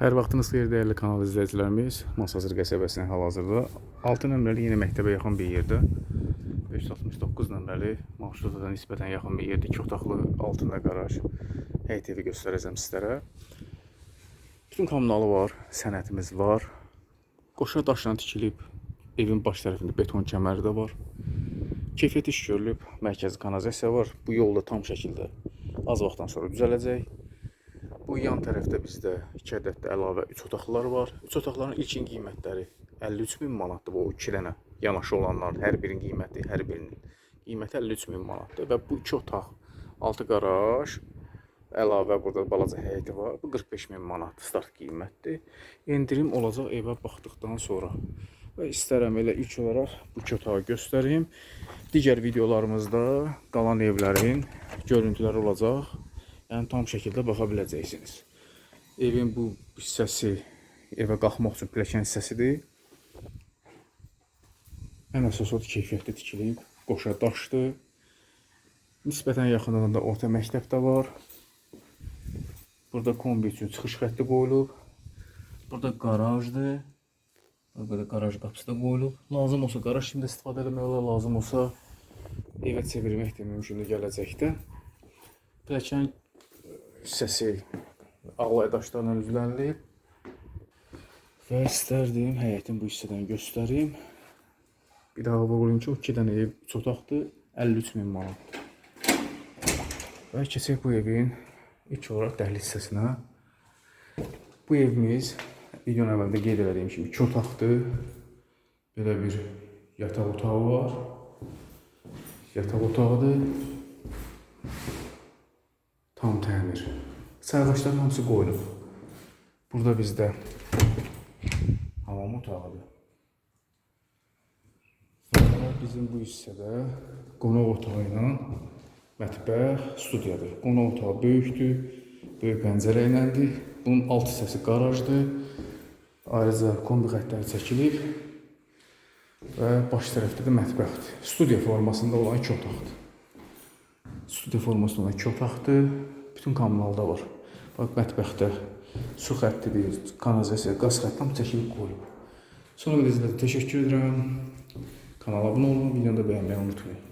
Hər vaxtınız xeyir dəyərli kanal izləyicilərimiz. Masazır qəsəbəsinin hal-hazırda 6 nömrəli yeni məktəbə yaxın bir yerdə 569 nömrəli marşruta da nisbətən yaxın bir yerdə 2 otaqlı altında qaraj həyət evi göstərəcəm sizlərə. Bütün kommunalı var, sənədimiz var. Qoşa daşla tikilib evin baş tərəfində beton kəməri də var. Keyfiyyət iş görülüb, mərkəzi kanalizasiya var. Bu yolda tam şəkildə az vaxtdan sonra düzələcək. Bu yan tərəfdə bizdə 2 ədəd də əlavə 3 otaqlar var. 3 otaqların ilkin qiymətləri 53 min manatdır. Bu 2 dənə yanaşı olanların hər birinin qiyməti, hər birinin qiyməti 53 min manatdır və bu 2 otaq, 6 qaraj, əlavə burada balaca həyəti var. Bu 45 min manat start qiymətdir. Endirim olacaq evə baxdıqdan sonra. Və istərəm elə ilk olaraq bu iki otağı göstərim. Digər videolarımızda qalan evlərin görüntüləri olacaq. Yəni tam şəkildə baxa biləcəksiniz. Evin bu hissəsi evə qalxmaq üçün pilləkən hissəsidir. Ən əsas odur keyfiyyətli tikilib, qoşa daşdır. Nisbətən yaxınlığında orta məktəb də var. Burada kombi üçün çıxış xətti qoyulub. Burada qarajdır. Burada qaraj qapısı da qoyulub. Lazım olsa qaraj kimi də istifadə etmək olar, lazım olsa evə çevirmək də mümkündür gələcəkdə. Pilləkən hissəsi ağlay daşlarla üzlənilib. Və istərdim həyətin bu hissədən göstərim. Bir daha vurgulayım ki, o 2 dənə ev 3 otaqdır, 53 min manat. Və keçək bu evin ilk olaraq dəhliz hissəsinə. Bu evimiz videonun əvvəldə qeyd etdiyim kimi 2 otaqdır. Belə bir yataq otağı var. Yataq otağıdır. Tam təmir. Sərdaşların hamısı qoyulub. Burada bizdə hamam otağıdır. Və bizim bu hissədə qonaq otağı ilə mətbəx, studiyadır. Qonaq otağı böyükdür, böyük pəncərə iləndir. Bunun alt hissəsi qarajdır. Ayrıca kombi xəttləri çəkilib və baş tərəfdə də mətbəxdir. Studiya formasında olan iki otaqdır. Studiya formasında olan iki otaqdır. Bütün kommunalda var. Bax mətbəxdə su xəttidir, kanalizasiya, qaz xətti tam çəkilib qoyulub. İzlədiyiniz üçün təşəkkür edirəm. Kanala abunə olun, videonu da bəyənməyi unutmayın.